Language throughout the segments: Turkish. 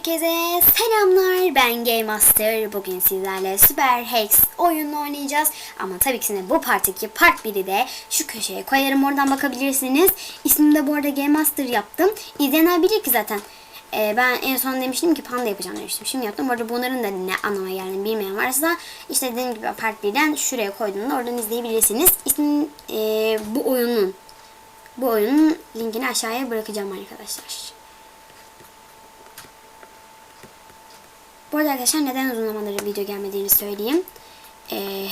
Herkese selamlar. Ben Game Master. Bugün sizlerle Super Hex oyununu oynayacağız. Ama tabii ki bu part 2, part 1'i de şu köşeye koyarım. Oradan bakabilirsiniz. İsmini de bu arada Game Master yaptım. İzleyenler bilir ki zaten. Ee, ben en son demiştim ki panda yapacağım demiştim. Şimdi yaptım. Bu arada bunların da ne anlama geldiğini bilmeyen varsa işte dediğim gibi part 1'den şuraya koyduğumda oradan izleyebilirsiniz. İsmin e, bu oyunun bu oyunun linkini aşağıya bırakacağım arkadaşlar. Bu arada arkadaşlar neden uzun zamandır video gelmediğini söyleyeyim. Ee,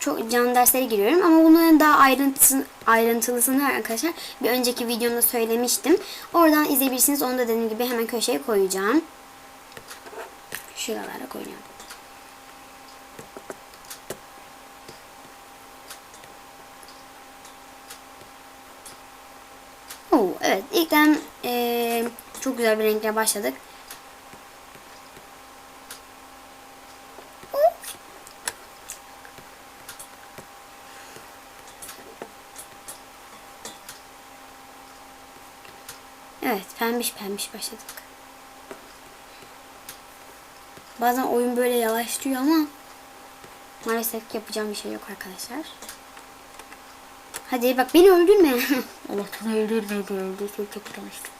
çok can derslere giriyorum ama bunların daha ayrıntısı, ayrıntılısını arkadaşlar bir önceki videomda söylemiştim. Oradan izleyebilirsiniz. Onu da dediğim gibi hemen köşeye koyacağım. Şuralara koyacağım. Oo, evet ilkten ee, çok güzel bir renkle başladık. Evet, pembiş pembiş başladık. Bazen oyun böyle yavaşlıyor ama maalesef yapacağım bir şey yok arkadaşlar. Hadi bak beni öldürme. Allah'tan öldürmedi öldürse çok utanmıştım.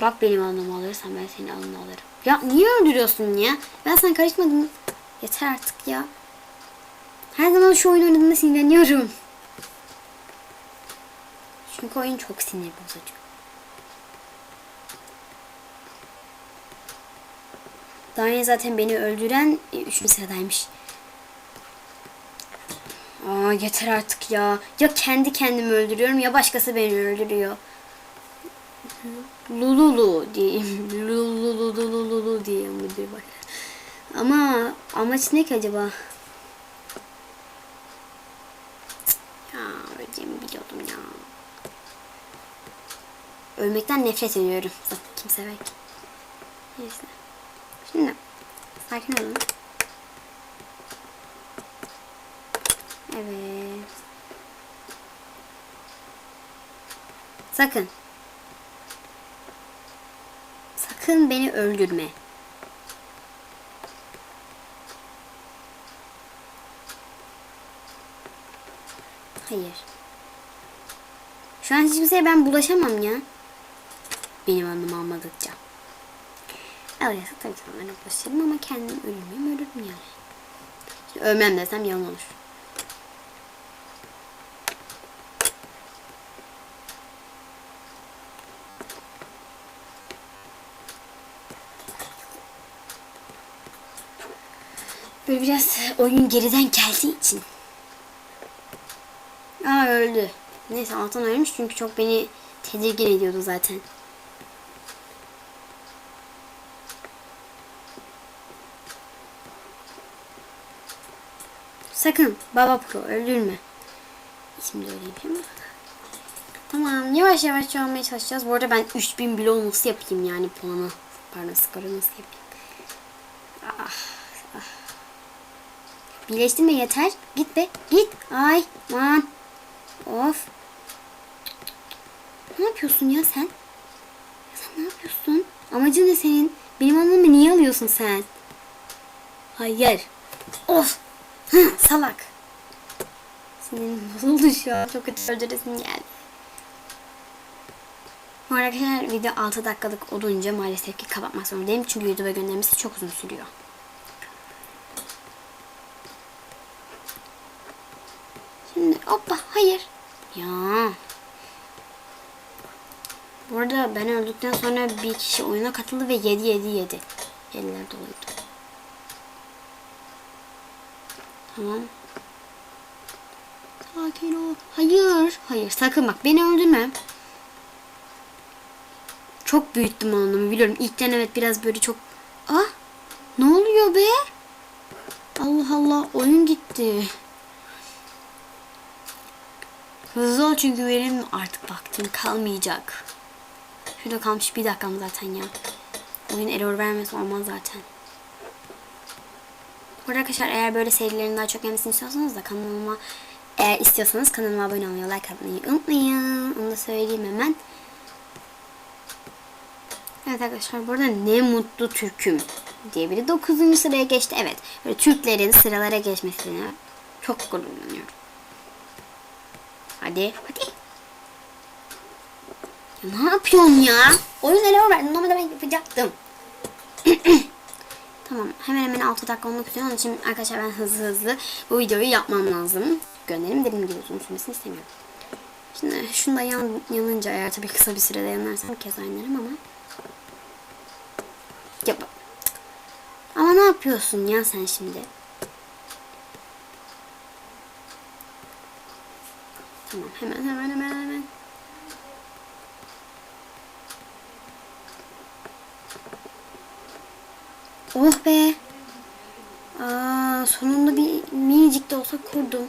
Bak benim alnımı alırsan ben senin alnını alırım. Ya niye öldürüyorsun ya? Ben sana karışmadım. Yeter artık ya. Her zaman şu oyun oynadığımda sinirleniyorum. Çünkü oyun çok sinir bozucu. Daha önce zaten beni öldüren 3. sıradaymış. Aa yeter artık ya. Ya kendi kendimi öldürüyorum ya başkası beni öldürüyor. Lululu diyeyim. Lululu diyeyim de bak. Ama amaç ne ki acaba? Ya öleceğimi biliyordum ya. Ölmekten nefret ediyorum. Zaten kim sever ki? Neyse. Şimdi sakin olun. Evet. Sakın. Sakın beni öldürme. Hayır. Şu an hiç kimseye ben bulaşamam ya. Benim anımı almadıkça. Öyleyse tabii ki onlara bulaşırım ama kendim müyüm? Ölürüm yani. Şimdi ölmem desem yalan olur. Böyle biraz oyun geriden geldiği için. Aa öldü. Neyse Altan ölmüş çünkü çok beni tedirgin ediyordu zaten. Sakın Baba Pro öldürme. Şimdi öyleymiş ama. Tamam yavaş yavaş olmaya çalışacağız. Bu arada ben 3000 bloğu nasıl yapayım yani puanı. Pardon skoru nasıl yapayım. Ah, ah. Birleştirme yeter. Git be git. Ay man. Of. Ne yapıyorsun ya sen? Sen ne yapıyorsun? Amacın ne senin? Benim anlamı niye alıyorsun sen? Hayır. Of. Salak. Sinirim bozuldu şu an. Çok kötü öldüresim geldi. Bu arkadaşlar video 6 dakikalık olunca maalesef ki kapatmak zorundayım. Çünkü YouTube'a göndermesi çok uzun sürüyor. Şimdi hoppa hayır. Ya. Bu arada ben öldükten sonra bir kişi oyuna katıldı ve 7 7 7. Eller doluydu. Tamam. Sakin ol. Hayır. Hayır sakın bak beni öldürme. Çok büyüttüm onu biliyorum. İlkten evet biraz böyle çok... Ah! Ne oluyor be? Allah Allah oyun gitti. Hızlı ol çünkü benim artık vaktim kalmayacak. Şurada kalmış bir dakikam zaten ya. Oyun error vermesi olmaz zaten. Bu arada arkadaşlar eğer böyle serilerin daha çok gelmesini istiyorsanız da kanalıma eğer istiyorsanız kanalıma abone olmayı, like atmayı unutmayın. Onu da söyleyeyim hemen. Evet arkadaşlar burada ne mutlu Türk'üm diye biri 9. sıraya geçti. Evet böyle Türklerin sıralara geçmesine çok gururlanıyorum. Hadi hadi. Ya ne yapıyorsun ya? Oyun ele verdin. Normalde ben yapacaktım. Tamam hemen hemen 6 dakika olmak üzere. Onun için arkadaşlar ben hızlı hızlı bu videoyu yapmam lazım. Gönderim dediğim gibi uzun sürmesini istemiyorum. Şimdi şunu da yan, yanınca eğer tabii kısa bir sürede yanarsam kez oynarım ama. Yap. Ama ne yapıyorsun ya sen şimdi? Tamam hemen hemen hemen hemen. Oh be. Aa, sonunda bir minicik de olsa kurdum.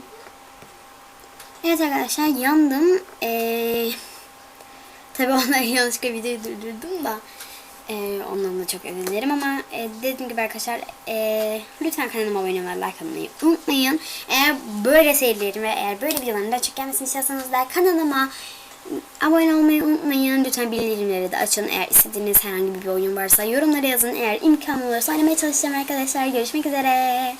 Evet arkadaşlar yandım. Ee, tabii onları yanlışlıkla videoyu durdurdum da. Ee, ondan da çok özür ama e, dediğim gibi arkadaşlar e, lütfen kanalıma abone olmayı, like atmayı unutmayın. Eğer böyle serilerim ve eğer böyle videoların da çok gelmesini istiyorsanız da kanalıma abone olmayı unutmayın. Lütfen bildirimleri de açın. Eğer istediğiniz herhangi bir oyun varsa yorumlara yazın. Eğer imkanı olursa oynamaya çalışacağım arkadaşlar. Görüşmek üzere.